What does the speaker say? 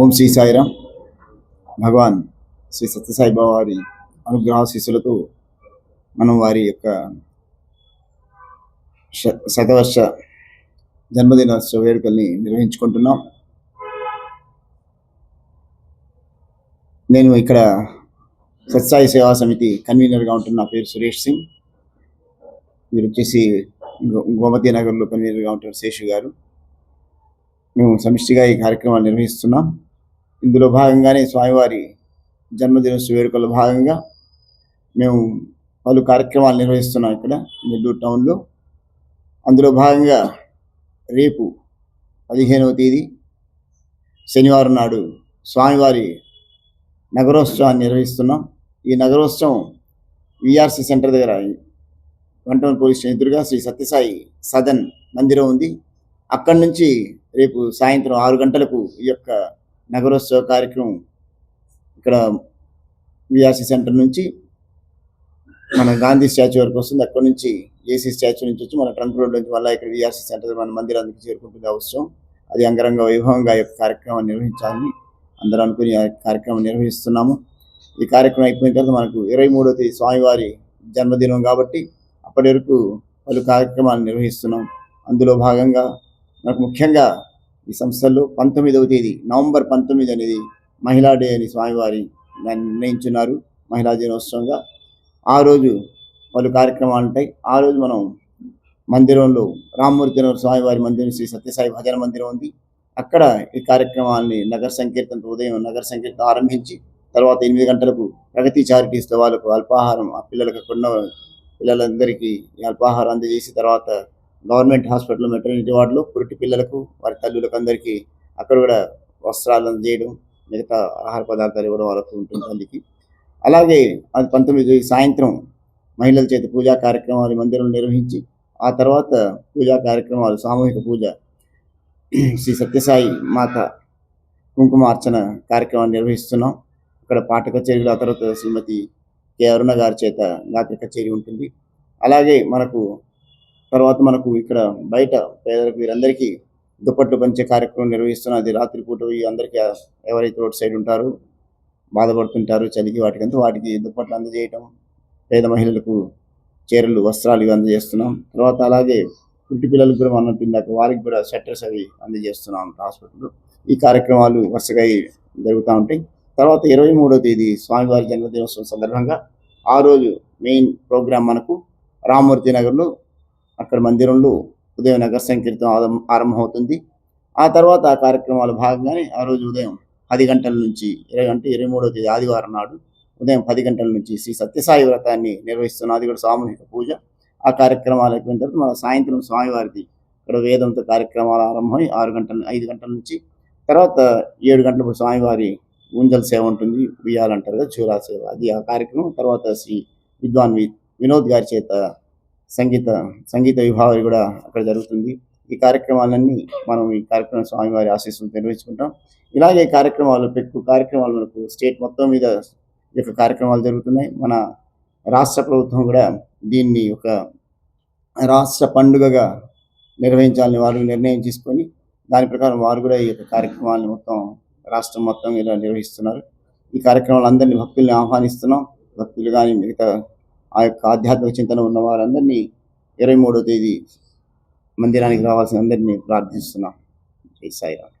ఓం శ్రీ సాయిరాం. భగవాన్ శ్రీ సత్యసాయిబాబా వారి అనుగ్రహ శిష్యులతో మనం వారి యొక్క శ- శతవర్ష జన్మదినోత్సవ వేడుకల్ని నిర్వహించుకుంటున్నాం. నేను ఇక్కడ సత్సాయి సేవా సమితి కన్వీనర్గా ఉంటున్న పేరు సురేష్ సింగ్. మీరు వచ్చేసి గో- గోమతి నగర్లో కన్వీనర్గా ఉంటారు శేషు గారు. మేము సమిష్టిగా ఈ కార్యక్రమాలు నిర్వహిస్తున్నాం. ఇందులో భాగంగానే స్వామివారి జన్మదినోత్సవ వేడుకల్లో భాగంగా మేము పలు కార్యక్రమాలు నిర్వహిస్తున్నాం ఇక్కడ నెల్లూరు టౌన్లో. అందులో భాగంగా రేపు పదిహేనవ తేదీ శనివారం నాడు స్వామివారి నగరోత్సవాన్ని నిర్వహిస్తున్నాం. ఈ నగరోత్సవం విఆర్సి సెంటర్ దగ్గర వంటవన్ పోలీస్ స్టేషన్ ఎదురుగా శ్రీ సత్యసాయి సదన్ మందిరం ఉంది. అక్కడి నుంచి రేపు సాయంత్రం ఆరు గంటలకు ఈ యొక్క నగరోత్సవ కార్యక్రమం ఇక్కడ విఆర్సి సెంటర్ నుంచి మన గాంధీ స్టాచ్యూ వరకు వస్తుంది. అక్కడ నుంచి ఏసీ స్టాచ్యూ నుంచి వచ్చి మన ట్రంక్ రోడ్ నుంచి మళ్ళీ ఇక్కడ విఆర్సి సెంటర్ మన మందిరానికి చేరుకుంటుంది అవసరం అది అంగరంగ వైభవంగా ఈ యొక్క కార్యక్రమాన్ని నిర్వహించాలని అందరూ అనుకుని కార్యక్రమం నిర్వహిస్తున్నాము. ఈ కార్యక్రమం అయిపోయిన తర్వాత మనకు ఇరవై మూడో తేదీ స్వామివారి జన్మదినం కాబట్టి అప్పటి వరకు పలు కార్యక్రమాలు నిర్వహిస్తున్నాం. అందులో భాగంగా మనకు ముఖ్యంగా ఈ సంస్థల్లో పంతొమ్మిదవ తేదీ నవంబర్ పంతొమ్మిది అనేది మహిళా డే అని స్వామివారి నిర్ణయించున్నారు మహిళా దినోత్సవంగా. ఆ రోజు పలు కార్యక్రమాలు ఉంటాయి. ఆ రోజు మనం మందిరంలో రామ్మూర్తి స్వామివారి మందిరం శ్రీ సత్యసాయి భజన మందిరం ఉంది. అక్కడ ఈ కార్యక్రమాన్ని నగర సంకీర్తనతో ఉదయం నగర సంకీర్తన ఆరంభించి తర్వాత ఎనిమిది గంటలకు ప్రగతి చారిటీస్తో వాళ్ళకు అల్పాహారం ఆ పిల్లలకు ఉన్న పిల్లలందరికీ అల్పాహారం అందజేసి తర్వాత గవర్నమెంట్ హాస్పిటల్ మెటర్నిటీ వార్డులో పురిటి పిల్లలకు వారి తల్లులకు అందరికీ అక్కడ కూడా వస్త్రాలు అందజేయడం మిగతా ఆహార పదార్థాలు ఇవ్వడం వాళ్ళకు ఉంటుంది తల్లికి అలాగే అది పంతొమ్మిది సాయంత్రం మహిళల చేత పూజా కార్యక్రమాలు మందిరంలో నిర్వహించి ఆ తర్వాత పూజా కార్యక్రమాలు సామూహిక పూజ శ్రీ సత్యసాయి మాత కుంకుమార్చన కార్యక్రమాన్ని నిర్వహిస్తున్నాం. ఇక్కడ పాట కచేరీలు ఆ తర్వాత శ్రీమతి కే అరుణ గారి చేత గాత్ర కచేరీ ఉంటుంది. అలాగే మనకు తర్వాత మనకు ఇక్కడ బయట పేదలకు వీరందరికీ దుప్పట్లు పంచే కార్యక్రమం నిర్వహిస్తున్న అది రాత్రిపూట అందరికీ ఎవరైతే రోడ్ సైడ్ ఉంటారో బాధపడుతుంటారు చలికి వాటికంతా వాటికి దుప్పట్లు అందజేయటం పేద మహిళలకు చీరలు వస్త్రాలు ఇవి అందజేస్తున్నాం. తర్వాత అలాగే పుట్టి పిల్లలకు కూడా మనం ఇందాక వారికి కూడా షట్టర్స్ అవి అందజేస్తున్నాం హాస్పిటల్లో. ఈ కార్యక్రమాలు వరుసగా జరుగుతూ ఉంటాయి. తర్వాత ఇరవై మూడో తేదీ స్వామివారి జన్మదినోత్సవం సందర్భంగా ఆ రోజు మెయిన్ ప్రోగ్రాం మనకు రామమూర్తి నగర్లో అక్కడ మందిరంలో ఉదయం నగర సంకీర్తనం ఆరం- ఆరంభమవుతుంది. ఆ తర్వాత ఆ కార్యక్రమాలు భాగంగానే ఆ రోజు ఉదయం పది గంటల నుంచి ఇరవై గంట ఇరవై మూడో తేదీ ఆదివారం నాడు ఉదయం పది గంటల నుంచి శ్రీ సత్యసాయి వ్రతాన్ని నిర్వహిస్తున్న అది కూడా సామూహిక పూజ. ఆ కార్యక్రమాలు అయిపోయిన తర్వాత మన సాయంత్రం స్వామివారిది ఇక్కడ వేదంతో కార్యక్రమాలు ఆరంభమై ఆరు గంటల ఐదు గంటల నుంచి తర్వాత ఏడు గంటలకు స్వామివారి ఊంజల్ సేవ ఉంటుంది. ఉయ్యాలంటారు కదా చూరా సేవ అది ఆ కార్యక్రమం. తర్వాత శ్రీ విద్వాన్ వి వినోద్ గారి చేత సంగీత సంగీత విభాగం కూడా అక్కడ జరుగుతుంది. ఈ కార్యక్రమాలన్నీ మనం ఈ కార్యక్రమం స్వామివారి ఆశీస్సులు నిర్వహించుకుంటాం ఇలాగే కార్యక్రమాలు పెక్కు కార్యక్రమాలు మనకు స్టేట్ మొత్తం మీద ఈ యొక్క కార్యక్రమాలు జరుగుతున్నాయి. మన రాష్ట్ర ప్రభుత్వం కూడా దీన్ని ఒక రాష్ట్ర పండుగగా నిర్వహించాలని వారు నిర్ణయం తీసుకొని దాని ప్రకారం వారు కూడా ఈ యొక్క కార్యక్రమాలను మొత్తం రాష్ట్రం మొత్తం ఇలా నిర్వహిస్తున్నారు. ఈ కార్యక్రమాలు అందరినీ భక్తుల్ని ఆహ్వానిస్తున్నాం. భక్తులు కానీ మిగతా ఆ యొక్క ఆధ్యాత్మిక చింతన ఉన్న వారందరినీ ఇరవై మూడో తేదీ మందిరానికి రావాల్సిన అందరినీ ప్రార్థిస్తున్నాం. జై సాయిరామ్.